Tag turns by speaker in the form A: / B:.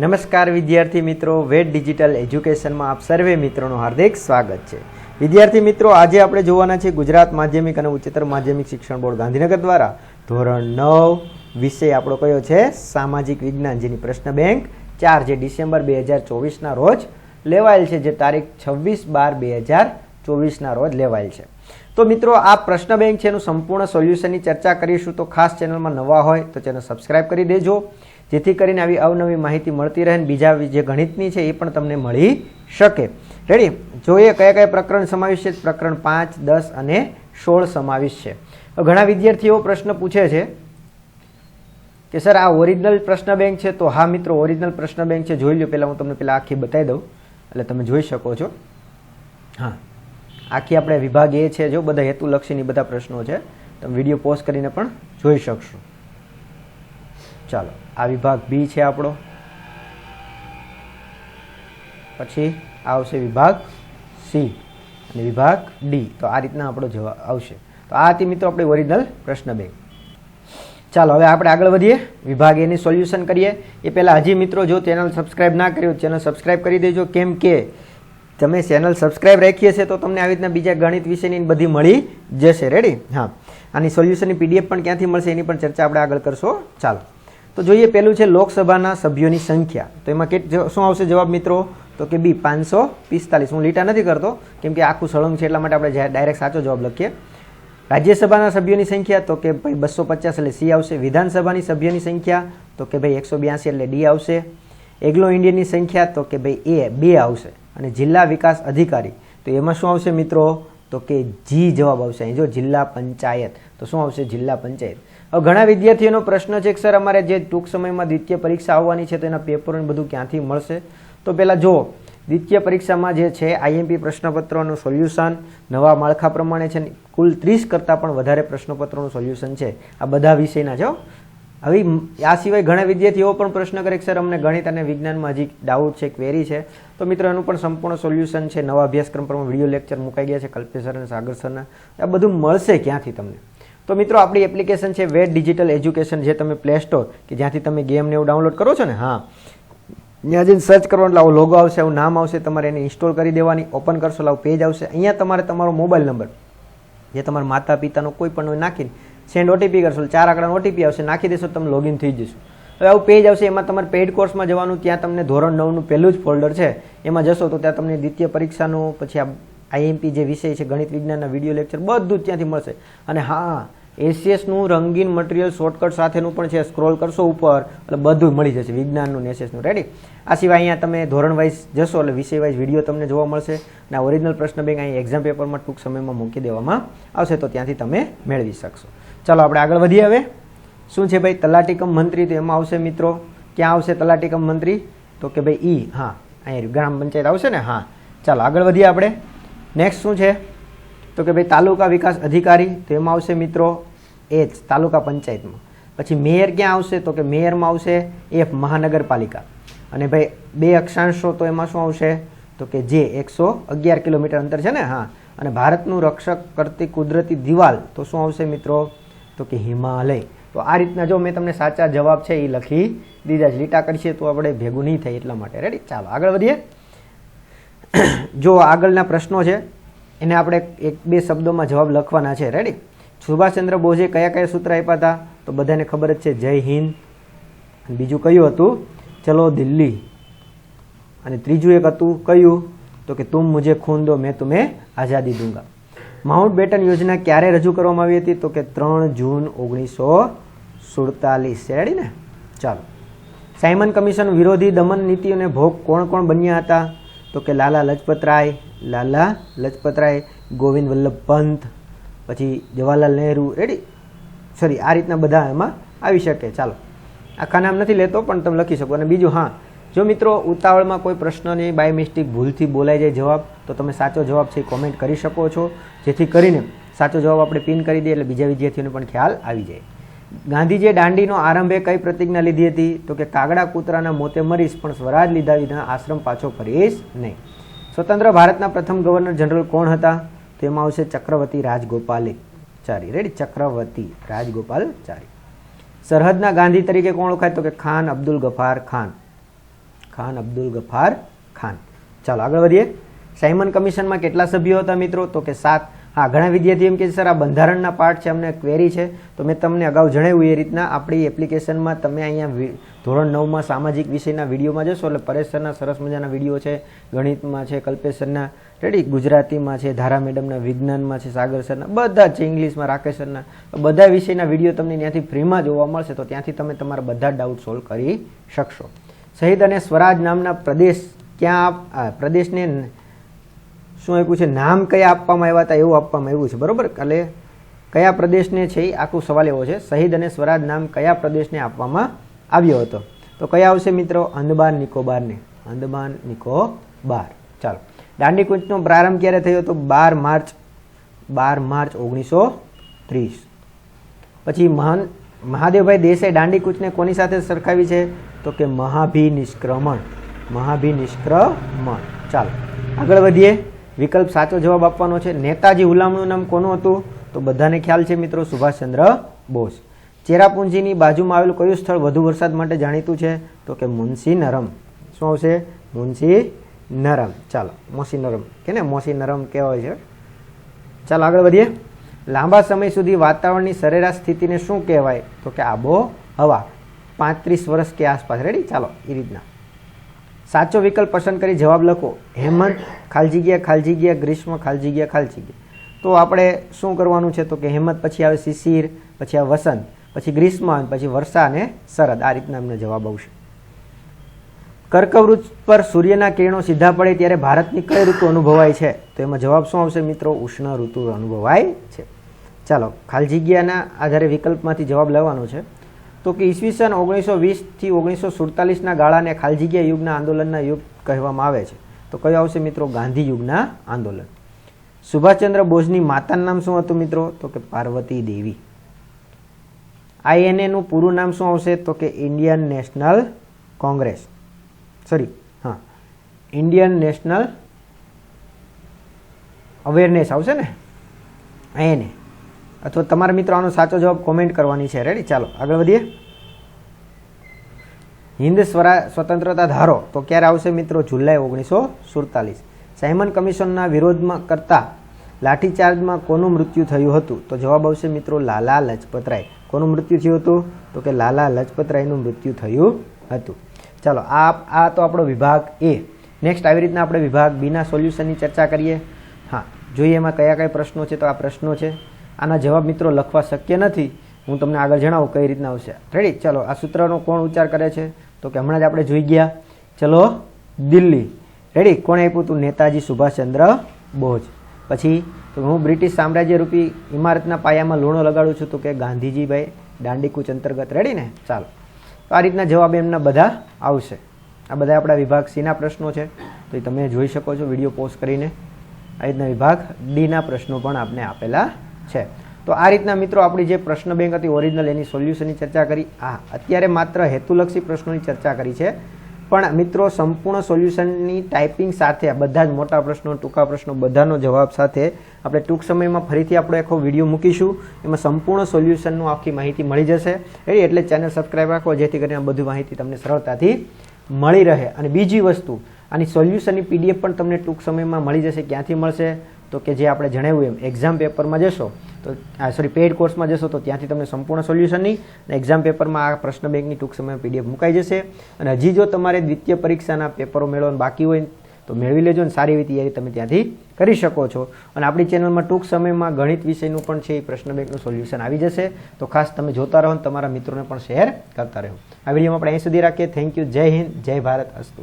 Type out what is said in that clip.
A: નમસ્કાર વિદ્યાર્થી મિત્રો વેટ ડિજિટલ એજ્યુકેશનમાં આપ સર્વે મિત્રોનું હાર્દિક સ્વાગત છે વિદ્યાર્થી મિત્રો આજે આપણે જોવાના છે ગુજરાત માધ્યમિક અને ઉચ્ચતર માધ્યમિક શિક્ષણ બોર્ડ ગાંધીનગર દ્વારા ધોરણ નવ વિષય આપણો કયો છે સામાજિક વિજ્ઞાન જેની પ્રશ્ન બેંક ચાર જે ડિસેમ્બર બે હજાર ચોવીસના રોજ લેવાયેલ છે જે તારીખ છવ્વીસ બાર બે હજાર ચોવીસના રોજ લેવાયેલ છે તો મિત્રો આ પ્રશ્ન બેંક છે એનું સંપૂર્ણ સોલ્યુશનની ચર્ચા કરીશું તો ખાસ ચેનલમાં નવા હોય તો ચેનલ સબસ્ક્રાઈબ કરી દેજો જેથી કરીને આવી અવનવી માહિતી મળતી રહે અને બીજા જે ગણિતની છે એ પણ તમને મળી શકે રેડી જોઈએ કયા કયા પ્રકરણ સમાવિષ્ટ છે પ્રકરણ પાંચ દસ અને સોળ સમાવિષ્ટ છે ઘણા વિદ્યાર્થીઓ પ્રશ્ન પૂછે છે કે સર આ ઓરિજિનલ પ્રશ્ન બેંક છે તો હા મિત્રો ઓરિજિનલ પ્રશ્ન બેંક છે જોઈ લો પહેલાં હું તમને પહેલાં આખી બતાવી દઉં એટલે તમે જોઈ શકો છો હા આખી આપણે વિભાગ એ છે જો બધા હેતુલક્ષીની બધા પ્રશ્નો છે તમે વિડીયો પોઝ કરીને પણ જોઈ શકશો ચાલો આ વિભાગ બી છે આપણો પછી આવશે વિભાગ સી અને વિભાગ ડી તો આ રીતના આપણો જવાબ આવશે તો આ હતી મિત્રો આપણે ઓરિજિનલ પ્રશ્ન બે ચાલો હવે આપણે આગળ વધીએ વિભાગ એની સોલ્યુશન કરીએ એ પહેલાં હજી મિત્રો જો ચેનલ સબસ્ક્રાઇબ ના કર્યો ચેનલ સબસ્ક્રાઈબ કરી દેજો કેમ કે તમે ચેનલ સબસ્ક્રાઇબ રાખીએ છીએ તો તમને આવી રીતના બીજા ગણિત વિષયની બધી મળી જશે રેડી હા આની સોલ્યુશનની પીડીએફ પણ ક્યાંથી મળશે એની પણ ચર્ચા આપણે આગળ કરશો ચાલો તો જોઈએ પહેલું છે લોકસભાના સભ્યોની સંખ્યા તો એમાં કેટ શું આવશે જવાબ મિત્રો તો કે બી પાંચસો પિસ્તાલીસ હું લીટા નથી કરતો કેમ કે આખું સળંગ છે એટલા માટે આપણે ડાયરેક્ટ સાચો જવાબ લખીએ રાજ્યસભાના સભ્યોની સંખ્યા તો કે ભાઈ બસો પચાસ એટલે સી આવશે વિધાનસભાની સભ્યોની સંખ્યા તો કે ભાઈ એકસો બ્યાસી એટલે ડી આવશે એગ્લો ઇન્ડિયનની સંખ્યા તો કે ભાઈ એ બે આવશે અને જિલ્લા વિકાસ અધિકારી તો એમાં શું આવશે મિત્રો તો કે જી જવાબ આવશે અહીં જો જિલ્લા પંચાયત તો શું આવશે જિલ્લા પંચાયત હવે ઘણા વિદ્યાર્થીઓનો પ્રશ્ન છે કે સર અમારે જે ટૂંક સમયમાં દ્વિતીય પરીક્ષા આવવાની છે તેના પેપર બધું ક્યાંથી મળશે તો પહેલાં જુઓ દ્વિતીય પરીક્ષામાં જે છે આઈએમપી પ્રશ્નપત્રોનું સોલ્યુશન નવા માળખા પ્રમાણે છે કુલ ત્રીસ કરતાં પણ વધારે પ્રશ્નપત્રોનું સોલ્યુશન છે આ બધા વિષયના જો હવે આ સિવાય ઘણા વિદ્યાર્થીઓ પણ પ્રશ્ન કરે કે સર અમને ગણિત અને વિજ્ઞાનમાં હજી ડાઉટ છે ક્વેરી છે તો મિત્રો એનું પણ સંપૂર્ણ સોલ્યુશન છે નવા અભ્યાસક્રમ પર વિડીયો લેક્ચર મુકાઈ ગયા છે કલ્પેશ સર અને સાગર સરના આ બધું મળશે ક્યાંથી તમને તો મિત્રો આપણી એપ્લિકેશન છે વેટ ડિજિટલ એજ્યુકેશન જે તમે પ્લે સ્ટોર કે જ્યાંથી તમે ગેમને એવું ડાઉનલોડ કરો છો ને હા ત્યાં જઈને સર્ચ કરવાનું એટલે આવો લોગો આવશે આવું નામ આવશે તમારે એને ઇન્સ્ટોલ કરી દેવાની ઓપન કરશો એટલે પેજ આવશે અહીંયા તમારે તમારો મોબાઈલ નંબર જે તમારા માતા પિતાનો કોઈ પણ નાખીને સેન્ડ ઓટીપી કરશો ચાર આંકડાનો ઓટીપી આવશે નાખી દેશો તમે લોગિન થઈ જશો હવે આવું પેજ આવશે એમાં તમારે પેઇડ કોર્સમાં જવાનું ત્યાં તમને ધોરણ નવનું પહેલું જ ફોલ્ડર છે એમાં જશો તો ત્યાં તમને દ્વિતીય પરીક્ષાનું પછી આ આઈએમપી જે વિષય છે ગણિત વિજ્ઞાનના વિડીયો લેક્ચર બધું ત્યાંથી મળશે અને હા એસીએસનું રંગીન મટીરિયલ શોર્ટકટ સાથેનું પણ છે સ્ક્રોલ કરશો ઉપર એટલે બધું મળી જશે વિજ્ઞાનનું ને એસીએસનું રેડી આ સિવાય અહીંયા તમે ધોરણ વાઇઝ જશો એટલે વિષય વાઇઝ વિડીયો તમને જોવા મળશે અને ઓરિજિનલ પ્રશ્ન બેંક અહીં એક્ઝામ પેપરમાં ટૂંક સમયમાં મૂકી દેવામાં આવશે તો ત્યાંથી તમે મેળવી શકશો ચાલો આપણે આગળ વધીએ હવે શું છે ભાઈ તલાટીકમ મંત્રી તો એમાં આવશે મિત્રો ક્યાં આવશે તલાટીકમ મંત્રી તો કે ભાઈ ઈ હા અહીંયા ગ્રામ પંચાયત આવશે ને હા ચાલો આગળ વધીએ આપણે નેક્સ્ટ શું છે તો કે ભાઈ તાલુકા વિકાસ અધિકારી તો એમાં આવશે મિત્રો એચ તાલુકા પંચાયતમાં પછી મેયર ક્યાં આવશે તો કે મેયરમાં આવશે એફ મહાનગરપાલિકા અને ભાઈ બે અક્ષાંશો તો એમાં શું આવશે તો કે જે એકસો અગિયાર કિલોમીટર અંતર છે ને હા અને ભારતનું રક્ષક કરતી કુદરતી દિવાલ તો શું આવશે મિત્રો તો કે હિમાલય તો આ રીતના જો મેં તમને સાચા જવાબ છે એ લખી દીધા છે લીટા કરીશે તો આપણે ભેગું નહીં થાય એટલા માટે રેડી ચાલો આગળ વધીએ જો આગળના પ્રશ્નો છે એને આપણે એક બે શબ્દોમાં જવાબ લખવાના છે રેડી સુભાષચંદ્ર બોઝે કયા કયા સૂત્ર આપ્યા હતા તો બધાને ખબર જ છે જય હિન્દ બીજું કયું હતું ચલો દિલ્હી અને ત્રીજું એક હતું કયું તો કે તુમ મુજે ખૂન દો મેં તુમે આઝાદી દૂંગા માઉન્ટ બેટન યોજના ક્યારે રજૂ કરવામાં આવી હતી તો કે ત્રણ જૂન ઓગણીસો સુડતાલીસ રેડી ને ચાલો સાયમન કમિશન વિરોધી દમન નીતિઓને ભોગ કોણ કોણ બન્યા હતા તો કે લાલા લજપતરાય લાલા લજપતરાય ગોવિંદ વલ્લભ પંત પછી જવાહરલાલ નહેરુ રેડી સોરી આ રીતના બધા એમાં આવી શકે ચાલો આખા નામ નથી લેતો પણ તમે લખી શકો અને બીજું હા જો મિત્રો ઉતાવળમાં કોઈ પ્રશ્નની બાય મિસ્ટેક ભૂલથી બોલાઈ જાય જવાબ તો તમે સાચો જવાબ છે કોમેન્ટ કરી શકો છો જેથી કરીને સાચો જવાબ આપણે પિન કરી દઈએ એટલે બીજા વિદ્યાર્થીઓને પણ ખ્યાલ આવી જાય ગાંધીજીએ દાંડીનો આરંભે કઈ પ્રતિજ્ઞા લીધી હતી તો કે કાગડા કૂતરાના મોતે મરીશ પણ સ્વરાજ લીધા વિના આશ્રમ પાછો ફરીશ નહીં સ્વતંત્ર ભારતના પ્રથમ ગવર્નર જનરલ કોણ હતા તો આવશે ચક્રવર્તી રાજગોપાલાચારી રેડી ચક્રવર્તી રાજગોપાલચારી સરહદના ગાંધી તરીકે કોણ ઓળખાય તો કે ખાન અબ્દુલ ગફાર ખાન ખાન અબ્દુલ ગફાર ખાન ચાલો આગળ વધીએ સાયમન કમિશનમાં કેટલા સભ્યો હતા મિત્રો તો કે સાત હા ઘણા વિદ્યાર્થી એમ કે સર આ બંધારણના પાઠ છે અમને ક્વેરી છે તો મેં તમને અગાઉ જણાવ્યું એ રીતના આપણી એપ્લિકેશનમાં તમે અહીંયા ધોરણ નવમાં સામાજિક વિષયના વિડીયોમાં જશો એટલે પરેશ સરના સરસ મજાના વિડીયો છે ગણિતમાં છે કલ્પેશ સરના રેડી ગુજરાતીમાં છે ધારા મેડમના વિજ્ઞાનમાં છે સાગર સરના બધા જ છે ઇંગ્લિશમાં રાકેશ સરના બધા વિષયના વિડીયો તમને ત્યાંથી ફ્રીમાં જોવા મળશે તો ત્યાંથી તમે તમારા બધા ડાઉટ સોલ્વ કરી શકશો શહીદ અને સ્વરાજ નામના પ્રદેશ ક્યાં પ્રદેશને શું આપ્યું છે નામ કયા આપવામાં આવ્યા હતા એવું આપવામાં આવ્યું છે બરોબર એટલે કયા પ્રદેશને છે એ આખો સવાલ એવો છે શહીદ અને સ્વરાજ નામ કયા પ્રદેશને આપવામાં આવ્યો હતો તો કયા આવશે મિત્રો અંદમાન નિકોબારને અંદમાન નિકોબાર ચાલો દાંડી કૂચનો પ્રારંભ ક્યારે થયો તો બાર માર્ચ બાર માર્ચ ઓગણીસો ત્રીસ પછી મહાન મહાદેવભાઈ દેસાઈ દાંડી કૂચને કોની સાથે સરખાવી છે તો કે મહાભિનિષ્ક્રમણ મહાભિનિષ્ક્રમણ ચાલો આગળ વધીએ વિકલ્પ સાચો જવાબ આપવાનો છે નેતાજી હુલામણું નામ કોનું હતું તો બધાને ખ્યાલ છે મિત્રો સુભાષચંદ્ર બોઝ ચેરાપુંજીની બાજુમાં આવેલું કયું સ્થળ વધુ વરસાદ માટે જાણીતું છે તો કે મુનસી નરમ શું આવશે મુનસી નરમ ચાલો મોસી નરમ કે ને મોસી નરમ કહેવાય છે ચાલો આગળ વધીએ લાંબા સમય સુધી વાતાવરણની સરેરાશ સ્થિતિને શું કહેવાય તો કે આબોહવા પાંત્રીસ વર્ષ કે આસપાસ રેડી ચાલો એ રીતના સાચો વિકલ્પ પસંદ કરી જવાબ લખો હેમંત ખાલજી ગયા ખાલજી ગયા ગ્રીષ્મ ખાલજી ગયા ખાલજી ગયા તો આપણે શું કરવાનું છે તો કે હેમંત પછી આવે શિશિર પછી આવે વસંત પછી ગ્રીષ્મ અને પછી વર્ષા અને શરદ આ રીતના એમનો જવાબ આવશે કર્કવૃત પર સૂર્યના કિરણો સીધા પડે ત્યારે ભારતની કઈ ઋતુ અનુભવાય છે તો એમાં જવાબ શું આવશે મિત્રો ઉષ્ણ ઋતુ અનુભવાય છે ચાલો ખાલજી આધારે વિકલ્પમાંથી જવાબ લેવાનો છે તો કે ઈસવીસન ઓગણીસો વીસથી ઓગણીસો સુડતાલીસના ગાળાને ખાલજીગીયા યુગના આંદોલનના યુગ કહેવામાં આવે છે તો કયો આવશે મિત્રો ગાંધી યુગના આંદોલન સુભાષચંદ્ર બોઝની માતાનું નામ શું હતું મિત્રો તો કે પાર્વતી દેવી આઈએનએનું પૂરું નામ શું આવશે તો કે ઇન્ડિયન નેશનલ કોંગ્રેસ સોરી હા ઇન્ડિયન નેશનલ અવેરનેસ આવશે ને આઈએનએ અથવા તમારા મિત્રો આનો સાચો જવાબ કોમેન્ટ કરવાની છે રેડી ચાલો આગળ વધીએ હિન્દ સ્વરા સ્વતંત્રતા ધારો તો ક્યારે આવશે મિત્રો જુલાઈ ઓગણીસો સુડતાલીસ સાયમન કમિશનના વિરોધમાં કરતા લાઠીચાર્જમાં કોનું મૃત્યુ થયું હતું તો જવાબ આવશે મિત્રો લાલા લજપતરાય કોનું મૃત્યુ થયું હતું તો કે લાલા લજપતરાયનું મૃત્યુ થયું હતું ચાલો આ આ તો આપણો વિભાગ એ નેક્સ્ટ આવી રીતના આપણે વિભાગ બીના સોલ્યુશનની ચર્ચા કરીએ હા જોઈએ એમાં કયા કયા પ્રશ્નો છે તો આ પ્રશ્નો છે આના જવાબ મિત્રો લખવા શક્ય નથી હું તમને આગળ જણાવું કઈ રીતના આવશે રેડી ચલો આ સૂત્રનો કોણ ઉચ્ચાર કરે છે તો કે હમણાં જ આપણે જોઈ ગયા ચલો દિલ્હી રેડી કોણે આપ્યું હતું નેતાજી સુભાષચંદ્ર બોઝ પછી તો હું બ્રિટિશ સામ્રાજ્ય રૂપી ઇમારતના પાયામાં લૂણો લગાડું છું તો કે ગાંધીજીભાઈ દાંડીકૂચ અંતર્ગત રેડી ને ચાલો તો આ રીતના જવાબ એમના બધા આવશે આ બધા આપણા વિભાગ સીના પ્રશ્નો છે તો એ તમે જોઈ શકો છો વિડીયો પોઝ કરીને આ રીતના વિભાગ ડીના પ્રશ્નો પણ આપને આપેલા છે તો આ રીતના મિત્રો આપણી જે પ્રશ્ન બેંક હતી ઓરિજિનલ એની સોલ્યુશનની ચર્ચા કરી આ અત્યારે માત્ર હેતુલક્ષી પ્રશ્નોની ચર્ચા કરી છે પણ મિત્રો સંપૂર્ણ સોલ્યુશનની ટાઈપિંગ સાથે બધા જ મોટા પ્રશ્નો ટૂંકા પ્રશ્નો બધાનો જવાબ સાથે આપણે ટૂંક સમયમાં ફરીથી આપણો આખો વિડીયો મૂકીશું એમાં સંપૂર્ણ સોલ્યુશનનું આખી માહિતી મળી જશે એટલે ચેનલ સબસ્ક્રાઈબ રાખો જેથી કરીને આ બધી માહિતી તમને સરળતાથી મળી રહે અને બીજી વસ્તુ આની સોલ્યુશનની પીડીએફ પણ તમને ટૂંક સમયમાં મળી જશે ક્યાંથી મળશે તો કે જે આપણે જણાવ્યું એમ એક્ઝામ પેપરમાં જશો તો સોરી પેઇડ કોર્સમાં જશો તો ત્યાંથી તમને સંપૂર્ણ સોલ્યુશનની અને એક્ઝામ પેપરમાં આ પ્રશ્ન બેંકની ટૂંક સમયમાં પીડીએફ મુકાઈ જશે અને હજી જો તમારે દ્વિતીય પરીક્ષાના પેપરો મેળવવાનું બાકી હોય તો મેળવી લેજો અને સારી એવી તૈયારી તમે ત્યાંથી કરી શકો છો અને આપણી ચેનલમાં ટૂંક સમયમાં ગણિત વિષયનું પણ છે એ પ્રશ્ન બેંકનું સોલ્યુશન આવી જશે તો ખાસ તમે જોતા રહો અને તમારા મિત્રોને પણ શેર કરતા રહો આ વિડીયોમાં આપણે અહીં સુધી રાખીએ થેન્ક યુ જય હિન્દ જય ભારત અસ્તુ